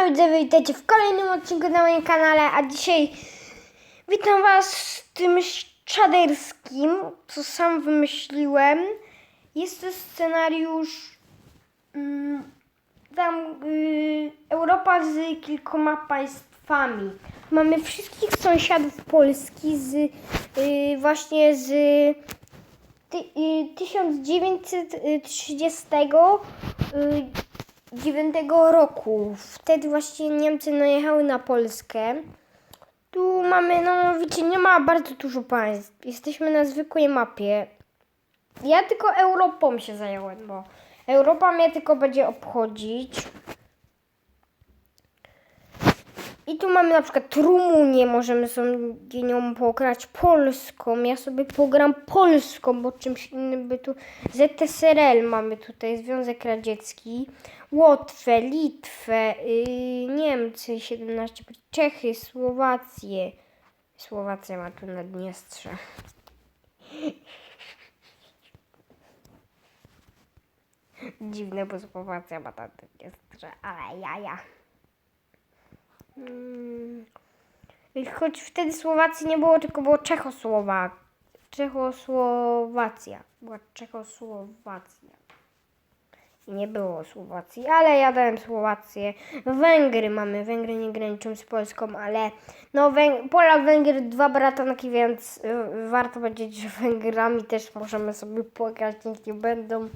Siema widzowie, witajcie w kolejnym odcinku na moim kanale, a dzisiaj witam was z tym czaderskim, co sam wymyśliłem. Jest to scenariusz mm, tam y, Europa z kilkoma państwami. Mamy wszystkich sąsiadów Polski z y, właśnie z ty, y, 1930 y, 9 roku. Wtedy właśnie Niemcy najechały na Polskę. Tu mamy, no wiecie, nie ma bardzo dużo państw. Jesteśmy na zwykłej mapie. Ja tylko Europą się zająłem, bo Europa mnie tylko będzie obchodzić. I tu mamy na przykład Rumunię, możemy sobie nią pograć Polską. Ja sobie pogram Polską, bo czymś innym by tu... ZSRL mamy tutaj, Związek Radziecki. Łotwę, Litwę, yy, Niemcy 17, Czechy, Słowację. Słowacja ma tu Naddniestrze. Dziwne, bo Słowacja ma Naddniestrze, ale jaja. Mm. I Choć wtedy Słowacji nie było, tylko było Czechosłowak. Czechosłowacja. Była Czechosłowacja. I nie było Słowacji, ale ja dałem Słowację. Węgry mamy. Węgry nie graniczą z Polską, ale no Węg Polak, Węgry, dwa bratanki, więc y, warto powiedzieć, że Węgrami też możemy sobie pograć, niech nie będą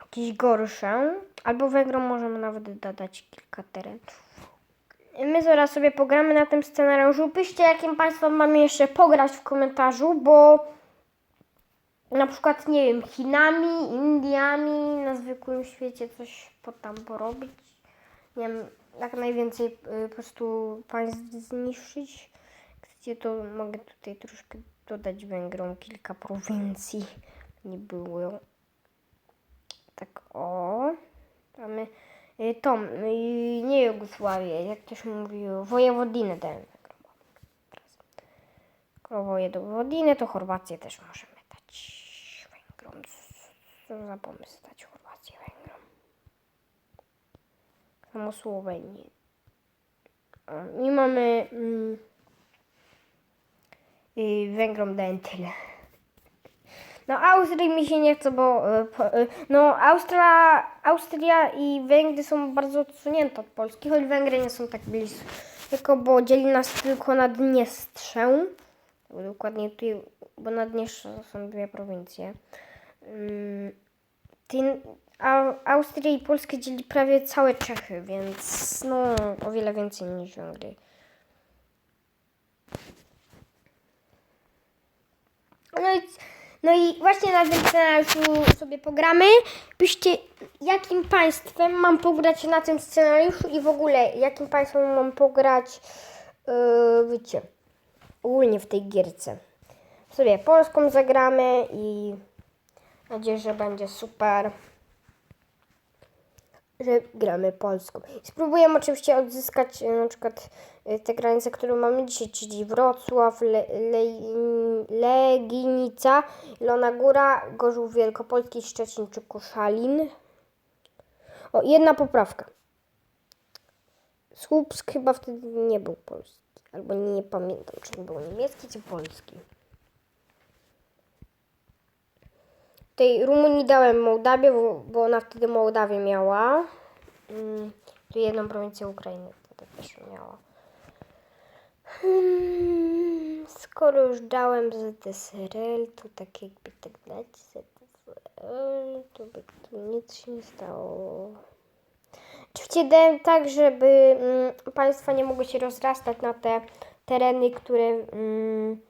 jakieś gorsze. Albo Węgrom możemy nawet dodać kilka terenów. My zaraz sobie pogramy na tym scenariuszu. Piszcie, jakim państwem mamy jeszcze pograć w komentarzu, bo na przykład, nie wiem, Chinami, Indiami, na zwykłym świecie coś po tam porobić. Nie wiem, jak najwięcej y, po prostu państw zniszczyć. Chcecie, to mogę tutaj troszkę dodać Węgrom kilka prowincji. Nie było. Tak, o. Y, tą, y, nie Jugosławię, jak ktoś mówił, wojewodinę dałem. Teraz. Skoro wojewodinę, to Chorwację też możemy dać Węgrom. Co za pomysł dać Chorwację Węgrom? Samo Słowenię. A, I mamy mm, y, Węgrom dałem tyle. No Austrii mi się nie chce, bo po, y, no Austria, Austria i Węgry są bardzo odsunięte od Polski, choć Węgry nie są tak blisko, tylko bo dzieli nas tylko Naddniestrze. Dokładnie tutaj, bo Naddniestrze są dwie prowincje. Ty, a, Austrię i Polskę dzieli prawie całe Czechy, więc no o wiele więcej niż Węgry. No i, no i właśnie na tym scenariuszu sobie pogramy. Piszcie, jakim państwem mam pograć na tym scenariuszu i w ogóle, jakim państwem mam pograć, yy, wiecie, ogólnie w tej gierce. Sobie Polską zagramy i nadzieję, że będzie super, że gramy Polską. Spróbujemy oczywiście odzyskać e, na przykład e, te granice, które mamy dzisiaj, czyli Wrocław, Le, Le, Leginica, Ilona Góra, Gorzów Wielkopolski, Szczecin czy Koszalin. O, jedna poprawka. Słupsk chyba wtedy nie był polski. Albo nie, nie pamiętam, czy był niemiecki, czy polski. Tej Rumunii dałem Mołdawię, bo, bo ona wtedy Mołdawię miała. Mm, tu jedną prowincję Ukrainy wtedy też miała. Hmm, skoro już dałem ZSRL, to tak jakby tak dać ZSRL, to by tu nic się nie stało. Oczywiście dałem tak, żeby mm, państwa nie mogły się rozrastać na te tereny, które mm,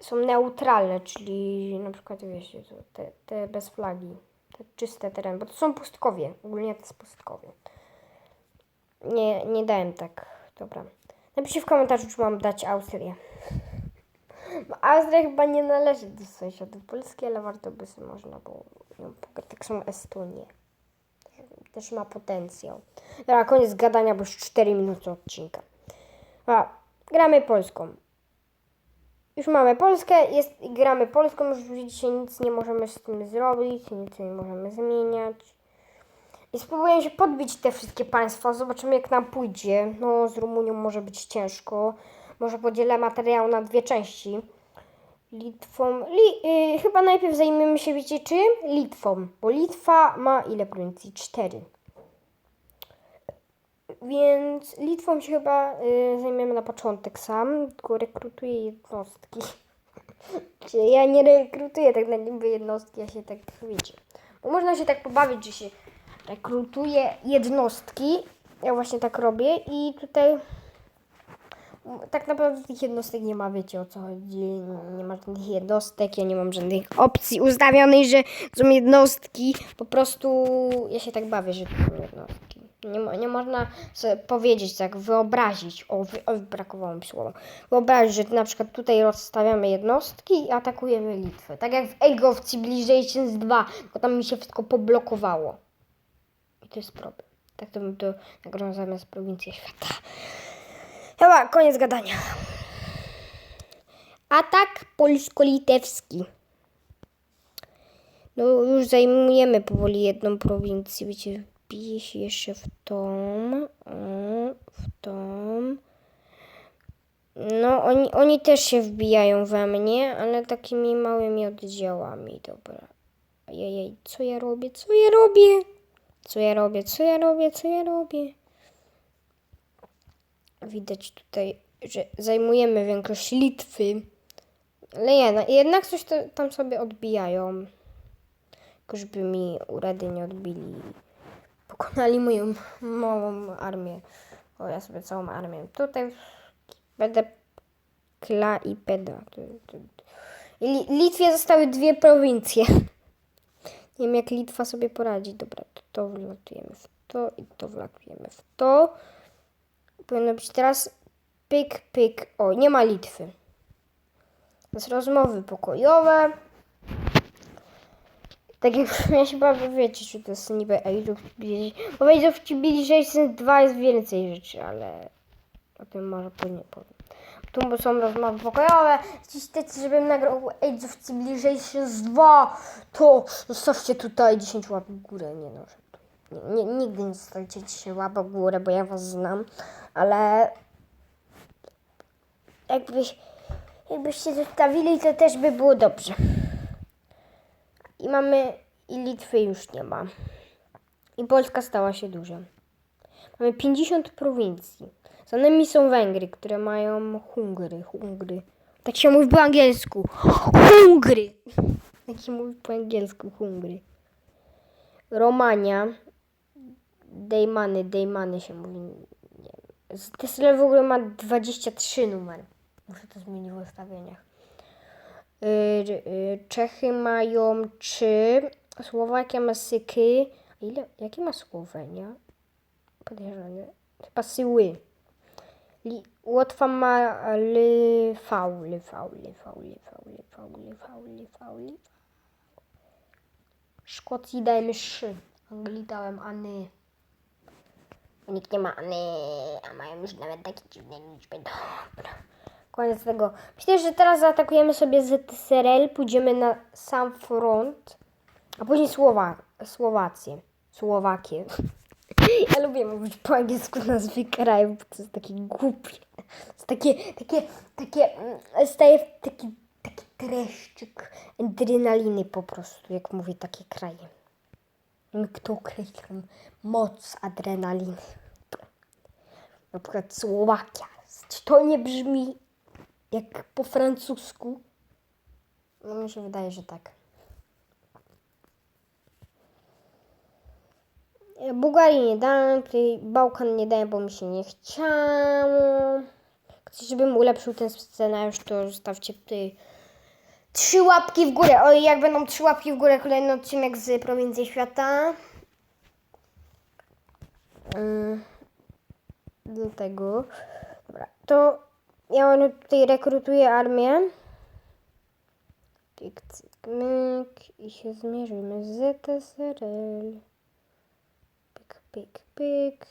są neutralne, czyli na przykład wiecie, te, te bez flagi, te czyste tereny, bo to są pustkowie, ogólnie to jest pustkowie. Nie, nie dałem tak, dobra. Napiszcie w komentarzu, czy mam dać Austrię. Bo Austria chyba nie należy do sąsiadów Polski, ale warto by sobie można było ją. Tak samo Estonię. Też ma potencjał. Dobra, koniec gadania, bo już 4 minuty odcinka. A, gramy Polską. Już mamy Polskę, jest, gramy Polską, już widzicie, nic nie możemy z tym zrobić, nic nie możemy zmieniać. I spróbuję się podbić te wszystkie państwa. Zobaczymy jak nam pójdzie. No z Rumunią może być ciężko. Może podzielę materiał na dwie części. Litwą. Li, y, chyba najpierw zajmiemy się, wiecie czym? Litwą. Bo Litwa ma ile prowincji? Cztery. Więc Litwą się chyba y, zajmiemy na początek sam. Tylko rekrutuję jednostki. Ja nie rekrutuję tak na niby jednostki, ja się tak wiecie. Bo można się tak pobawić, że się rekrutuje jednostki. Ja właśnie tak robię i tutaj tak naprawdę tych jednostek nie ma, wiecie o co chodzi. Nie ma żadnych jednostek, ja nie mam żadnych opcji ustawionych, że są jednostki. Po prostu ja się tak bawię, że to są jednostki. Nie, nie można sobie powiedzieć tak, wyobrazić. O, wy, o brakowało mi słowa. Wyobrazić, że na przykład tutaj rozstawiamy jednostki i atakujemy Litwę. Tak jak w Age of Civilizations 2, bo tam mi się wszystko poblokowało. I to jest problem. Tak to bym to nagrał zamiast prowincji świata. Chyba koniec gadania. Atak polsko-litewski. No już zajmujemy powoli jedną prowincję. Wiecie, wbije się jeszcze w tą, o, w tą. No oni, oni też się wbijają we mnie, ale takimi małymi oddziałami. Dobra. Ojej, co ja robię? Co ja robię? Co ja robię? Co ja robię? Co ja robię? Widać tutaj, że zajmujemy większość Litwy. Ale jednak, jednak coś tam sobie odbijają. Tylko żeby mi uredy nie odbili. Pokonali moją małą armię. O, ja sobie całą armię. Tutaj będę kla i peda. I Li- Litwie zostały dwie prowincje. Nie wiem jak Litwa sobie poradzi. Dobra, to, to wlatujemy w to i to wlatujemy w to. Powinno być teraz pyk, pyk. O, nie ma Litwy. Więc rozmowy pokojowe. Tak jak ja się bawię, wiecie, że to jest niby Age of Civilization. Bo w Age of Civilization 2 jest więcej rzeczy, ale o tym może później powiem. Tu są rozmowy pokojowe. Jeśli chcecie, żebym nagrał Age of Civilization 2, to zostawcie tutaj 10 łap w górę. Nie no, nie, nie, nigdy nie zostawicie 10 łap w górę, bo ja was znam, ale jakbyś, jakbyście zostawili, to też by było dobrze. I mamy, i Litwy już nie ma. I Polska stała się duża. Mamy 50 prowincji. Za nami są Węgry, które mają Hungry. Hungry. Tak się mówi po angielsku. Hungry. Tak się mówi po angielsku. Hungry. Romania. Dejmany. Dejmany się mówi. Tesla w ogóle ma 23 numer. Muszę to zmienić w ustawieniach. Y, y, Czechy mają 3. Słowakia ma syky. Ile? Jakie ma Słowenia? Podejrzane. Chyba syły. Łotwa ma lyfał, lyfał, lyfał, lyfał, lyfał, lyfał, lyfał, lyfał. Szkocji dajemy szy. Anglii dałem any. Nikt nie ma any, a mają już nawet takie dziwne liczby. Dobra. Koniec tego. Myślę, że teraz zaatakujemy sobie ZSRL, pójdziemy na sam front, a później Słowa Słowację. Słowakię. Ja lubię mówić po angielsku nazwy krajów, bo to jest takie głupie. To jest takie, takie, takie, mm, staje taki, taki dreszczyk adrenaliny po prostu, jak mówię takie kraje. Kto określa moc adrenaliny? Na przykład Słowakia. To nie brzmi jak po francusku? No mi się wydaje, że tak. Bułgarii nie dałem, Bałkan nie dałem, bo mi się nie chciało. Chcecie, żebym ulepszył ten scenariusz, to zostawcie tutaj trzy łapki w górę. Oj, jak będą trzy łapki w górę, kolejny odcinek z Prowincji Świata. Ym, Do tego. Dobra, to ja tutaj rekrutuję armię. Tyk, cyk, myk i się zmierzymy z ZSRL. Pyk, pyk, pyk.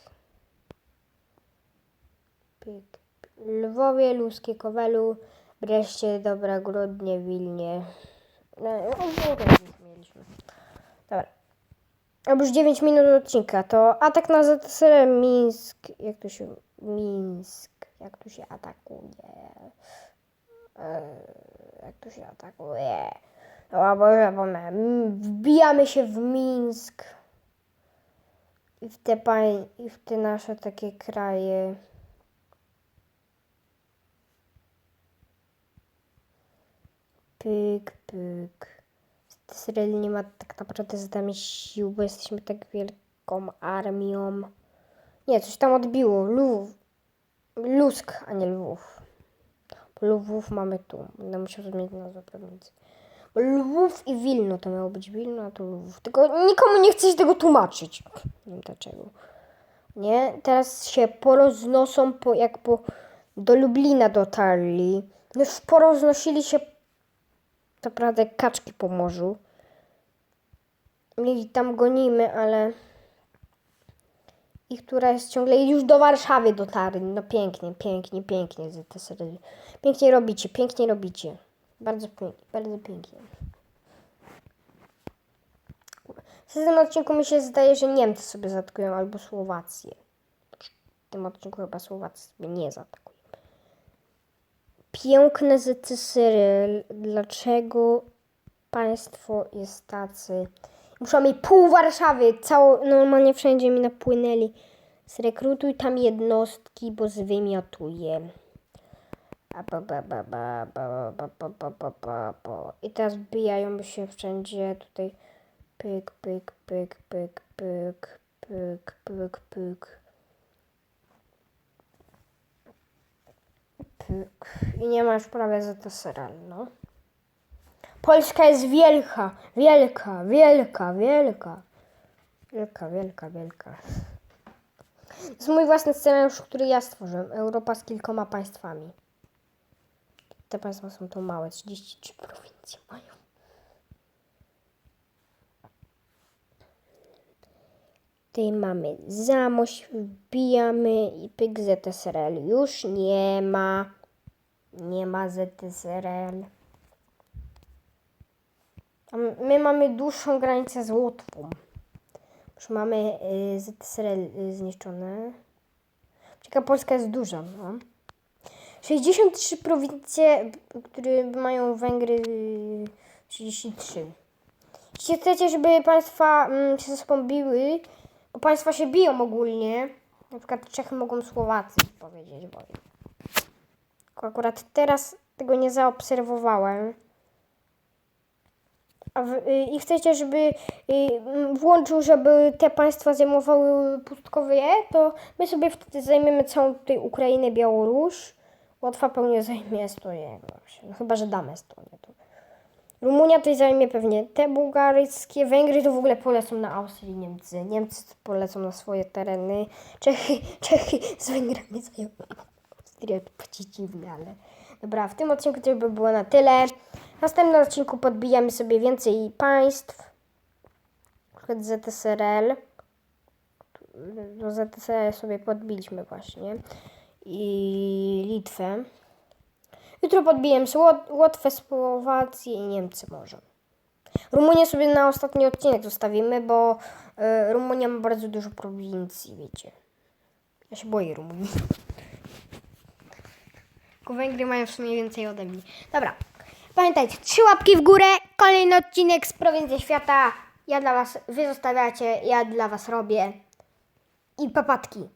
Pyk. Lwowie, Luskie, Kowelu, Breszcie, Dobra, Grodnie, Wilnie. No, no, no, mieliśmy. Dobra. już 9 minut odcinka, to atak na ZSR Mińsk, jak to się, Mińsk, jak tu się atakuje, Eee, jak tu się atakuje, o Boże, Boże, wbijamy się w Mińsk i w te, pań, i w te nasze takie kraje. Pyk, pyk. Izrael nie ma tak naprawdę nami sił, bo jesteśmy tak wielką armią. Nie, coś tam odbiło. Lwów. Lusk, a nie Lwów. Bo Lwów mamy tu. Będę musiał zmienić nazwę prowincji. Bo Lwów i Wilno to miało być Wilno, a to Lwów. Tylko nikomu nie chce się tego tłumaczyć. Nie wiem dlaczego. Nie? Teraz się poroznoszą, po, jak po, do Lublina dotarli. No Już poroznosili się to prawda kaczki po morzu. Ich tam gonimy, ale ich która jest ciągle i już do Warszawy dotarli. No pięknie, pięknie, pięknie ZSRL. Pięknie robicie, pięknie robicie. Bardzo pięknie, bardzo pięknie. W tym odcinku mi się zdaje, że Niemcy sobie zaatakują albo Słowację. W tym odcinku chyba Słowacy sobie nie zaatakują. Piękne ZSRL. Dlaczego państwo jest tacy? Muszą mieć pół Warszawy, cało, normalnie wszędzie mi napłynęli. Zrekrutuj tam jednostki, bo zwymiotuje. I teraz bijają się wszędzie tutaj. Pyk, pyk, pyk, pyk, pyk, pyk, pyk, pyk. Pyk. I nie masz prawie za to seral, no. Polska jest wielka, wielka, wielka, wielka. Wielka, wielka, wielka. To jest mój własny scenariusz, który ja stworzyłem. Europa z kilkoma państwami. Te państwa są tu małe, 33 prowincje mają. Tutaj mamy Zamość, wbijamy i pyk ZSRL. Już nie ma. Nie ma ZSRL. My mamy dłuższą granicę z Łotwą. Już mamy y, ZSRL y, zniszczone. Czeka Polska jest duża, no. 63 prowincje, które mają Węgry y, 33. Jeśli chcecie, żeby państwa mm, się ze sobą biły, bo państwa się biją ogólnie, na przykład Czechy mogą Słowacji powiedzieć, bo akurat teraz tego nie zaobserwowałem. W, y, I chcecie, żeby y, włączył, żeby te państwa zajmowały pustkowie, to my sobie wtedy zajmiemy całą tutaj Ukrainę, Białoruś. Łotwa pełnie zajmie Estonię. No, chyba, że damy Estonię. To. Rumunia tutaj zajmie pewnie te bułgaryjskie. Węgry to w ogóle polecą na Austrię Niemcy. Niemcy to polecą na swoje tereny. Czechy, Czechy z Węgrami zajmą Austrię. To dziwne, ale... Dobra, w tym odcinku to by było na tyle. Następnym odcinku podbijamy sobie więcej państw. Na przykład ZSRL. Do ZSRL sobie podbiliśmy właśnie. I Litwę. Jutro podbijemy sobie Łot- Łotwę, Słowację i Niemcy może. Rumunię sobie na ostatni odcinek zostawimy, bo y, Rumunia ma bardzo dużo prowincji, wiecie. Ja się boję Rumunii. Tylko Węgry mają w sumie więcej ode mnie. Dobra. Pamiętajcie, trzy łapki w górę, kolejny odcinek z prowincji świata. Ja dla was, wy zostawiacie, ja dla was robię. I papatki.